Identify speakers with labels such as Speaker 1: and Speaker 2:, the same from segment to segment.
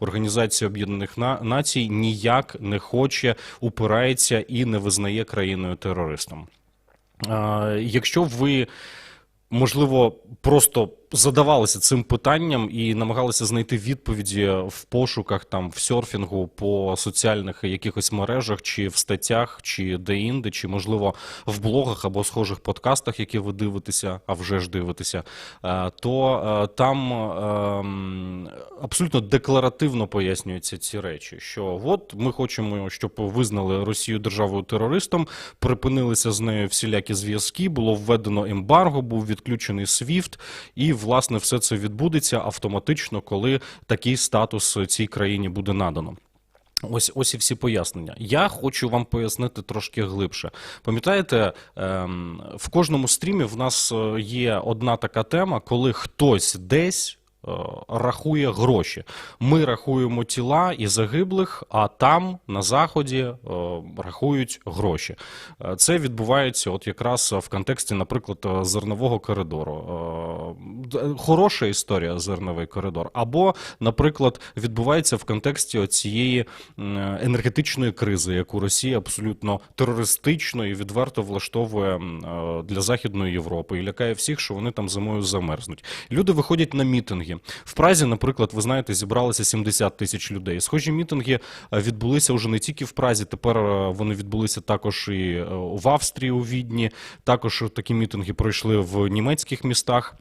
Speaker 1: Організація Об'єднаних Націй ніяк не хоче, упирається і не визнає країною терористом. Якщо ви можливо, просто задавалися цим питанням і намагалися знайти відповіді в пошуках там в серфінгу по соціальних якихось мережах, чи в статтях, чи де-інде, чи можливо в блогах або схожих подкастах, які ви дивитеся, а вже ж дивитеся, е, то е, там ем, абсолютно декларативно пояснюються ці речі, що от ми хочемо, щоб визнали Росію державою терористом, припинилися з нею всілякі зв'язки, було введено ембарго, був відключений SWIFT, і власне все це відбудеться автоматично, коли такий статус цій країні буде надано. Ось ось і всі пояснення. Я хочу вам пояснити трошки глибше. Пам'ятаєте, ем, в кожному стрімі в нас е, є одна така тема, коли хтось десь. Е, Рахує гроші. Ми рахуємо тіла і загиблих, а там на заході е, рахують гроші. Е, Це відбувається от якраз в контексті, наприклад, зернового коридору. Хороша історія зерновий коридор. Або, наприклад, відбувається в контексті цієї енергетичної кризи, яку Росія абсолютно терористично і відверто влаштовує для Західної Європи і лякає всіх, що вони там зимою замерзнуть. Люди виходять на мітинги. В Празі, наприклад, ви знаєте, зібралося 70 тисяч людей. Схожі мітинги е, відбулися вже не тільки в Празі, тепер е, вони відбулися також і е, в Австрії, у Відні. Також такі мітинги пройшли в німецьких містах.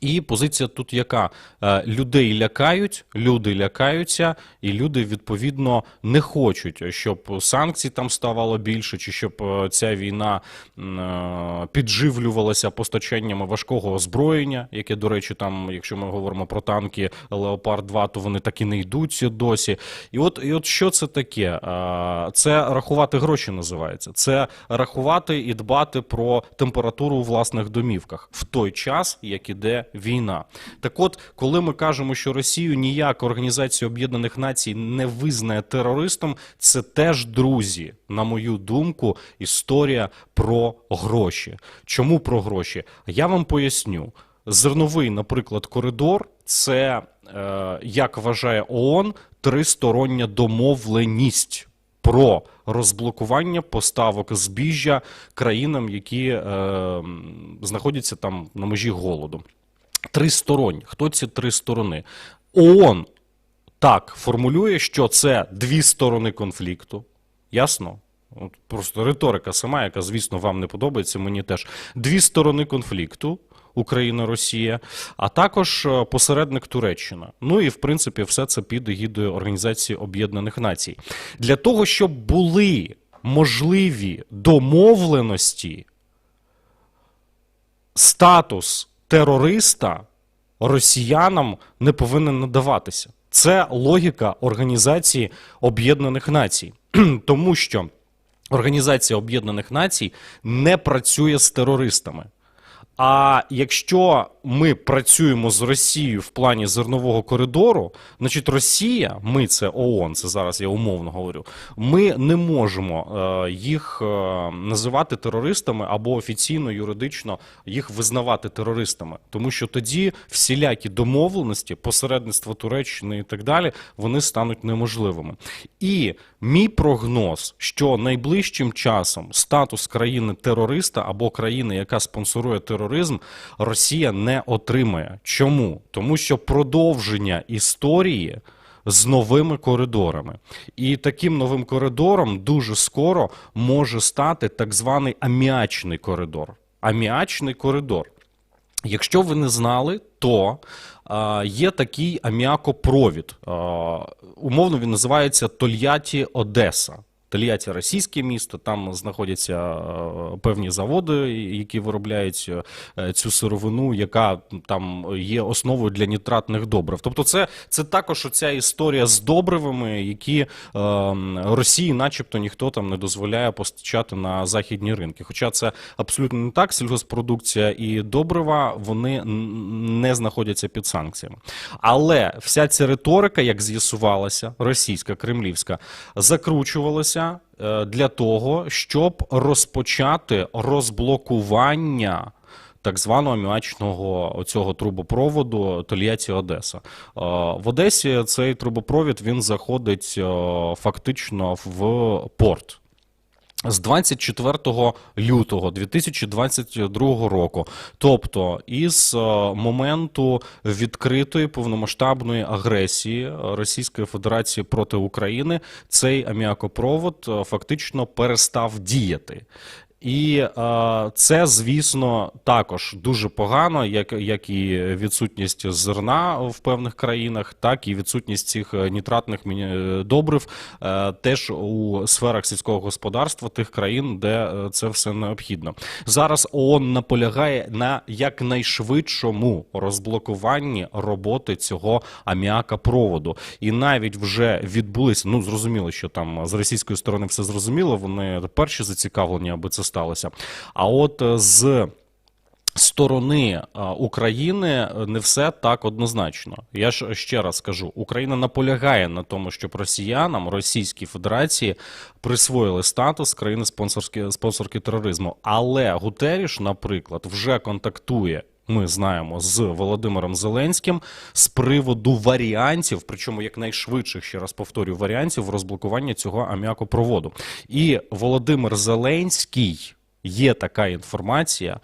Speaker 1: І позиція тут яка? Е, Людей лякають, люди лякаються, і люди відповідно не хочуть, щоб санкцій там ставало більше, чи щоб е, ця війна е, підживлювалася постачаннями важкого озброєння, яке, до речі, там, якщо ми говоримо про танки Леопард 2, то вони так і не йдуть досі. І от, і от що це таке? Це рахувати гроші називається. Це рахувати і дбати про температуру у власних домівках в той час, як іде війна. Так от, коли ми кажемо, що Росію ніяк Організація Об'єднаних Націй не визнає терористом, це теж друзі, на мою думку, історія про гроші. Чому про гроші? Я вам поясню. Зерновий, наприклад, коридор це, е, як вважає ООН, тристороння домовленість про розблокування поставок збіжжя країнам, які е, знаходяться там на межі голоду. Тристоронь. Хто ці три сторони? ООН так формулює, що це дві сторони конфлікту. Ясно? От просто риторика сама, яка, звісно, вам не подобається, мені теж. Дві сторони конфлікту. Україна, Росія, а також е, посередник Туреччина. Ну і в принципі все це під егідою Організації Об'єднаних Націй. Для того, щоб були можливі домовленості, статус терориста росіянам не повинен надаватися. Це логіка Організації Об'єднаних Націй, тому що Організація Об'єднаних Націй не працює з терористами. А якщо ми працюємо з Росією в плані зернового коридору, значить Росія, ми це ООН, це зараз я умовно говорю, ми не можемо е, їх е, називати терористами або офіційно, юридично їх визнавати терористами, тому що тоді всілякі домовленості, посередництво Туреччини і так далі, вони стануть неможливими. І мій прогноз, що найближчим часом статус країни терориста або країни, яка спонсорує тероризм, Росія не отримає. Чому? Тому що продовження історії. З новими коридорами, і таким новим коридором дуже скоро може стати так званий аміачний коридор. Аміачний коридор. Якщо ви не знали, то е, є такий аміакопровід. Е, умовно він називається Тольятті Одеса. Тольятті російське місто, там знаходяться е, певні заводи, які виробляють е, цю сировину, яка там є основою для нітратних добрив. Тобто, це, це також оця історія з добривами, які е, Росії, начебто, ніхто там не дозволяє постачати на західні ринки. Хоча це абсолютно не так. Сільгоспродукція і добрива вони не знаходяться під санкціями. Але вся ця риторика, як з'ясувалася, російська, кремлівська, закручувалася для того, щоб розпочати розблокування так званого аміачного оцього трубопроводу Тольятті Одеса. Е, В Одесі цей трубопровід він заходить е, фактично в порт. З 24 лютого 2022 року, тобто із е, моменту відкритої повномасштабної агресії Російської Федерації проти України, цей аміакопровод е, фактично перестав діяти. І е, це, звісно, також дуже погано, як, як і відсутність зерна в певних країнах, так і відсутність цих е, нітратних е, добрив е, теж у сферах сільського господарства тих країн, де е, це все необхідно. Зараз ООН наполягає на якнайшвидшому розблокуванні роботи цього аміака-проводу. І навіть вже відбулися. Ну зрозуміло, що там з російської сторони все зрозуміло. Вони перші зацікавлені, аби це сталося. А от е, з сторони е, України е, не все так однозначно. Я ж ще раз скажу: Україна наполягає на тому, щоб росіянам Російській Федерації присвоїли статус країни спонсорки спонсорки тероризму. Але Гутеріш, наприклад, вже контактує. Ми знаємо з Володимиром Зеленським з приводу варіантів, причому якнайшвидших, ще раз повторюю, варіантів розблокування цього аміакопроводу. І Володимир Зеленський є така інформація,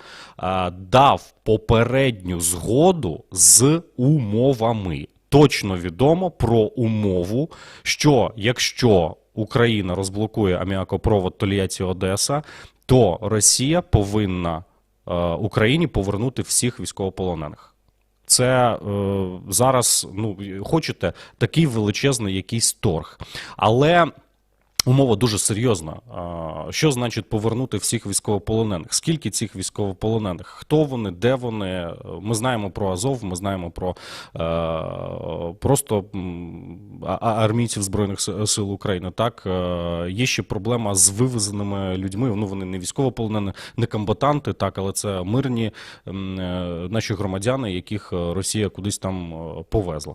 Speaker 1: дав попередню згоду з умовами. Точно відомо про умову, що якщо Україна розблокує аміакопровод Тольятті Одеса, то Росія повинна е, Україні повернути всіх військовополонених. Це е, зараз, ну хочете, такий величезний якийсь торг. Але умова дуже серйозна. Що значить повернути всіх військовополонених? Скільки цих військовополонених? Хто вони, де вони? Ми знаємо про Азов, ми знаємо про е, просто армійців Збройних сил України. Так Е, є ще проблема з вивезеними людьми. Ну вони не військовополонені, не комбатанти, так, але це мирні е, наші громадяни, яких Росія кудись там повезла.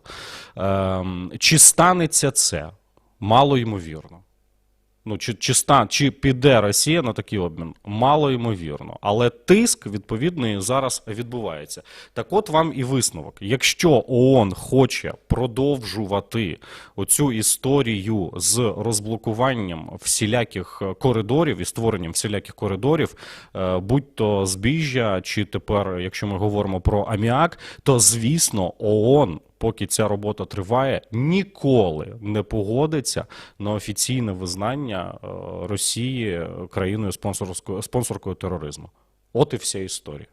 Speaker 1: Ем, Чи станеться це? Мало ймовірно. Ну, чи, чи, стан, чи піде Росія на такий обмін? Мало ймовірно. Але тиск відповідний зараз відбувається. Так от вам і висновок. Якщо ООН хоче продовжувати оцю історію з розблокуванням всіляких коридорів і створенням всіляких коридорів, е, будь то збіжжя, чи тепер, якщо ми говоримо про аміак, то звісно ООН поки ця робота триває, ніколи не погодиться на офіційне визнання е, Росії країною спонсорською спонсоркою тероризму. От і вся історія.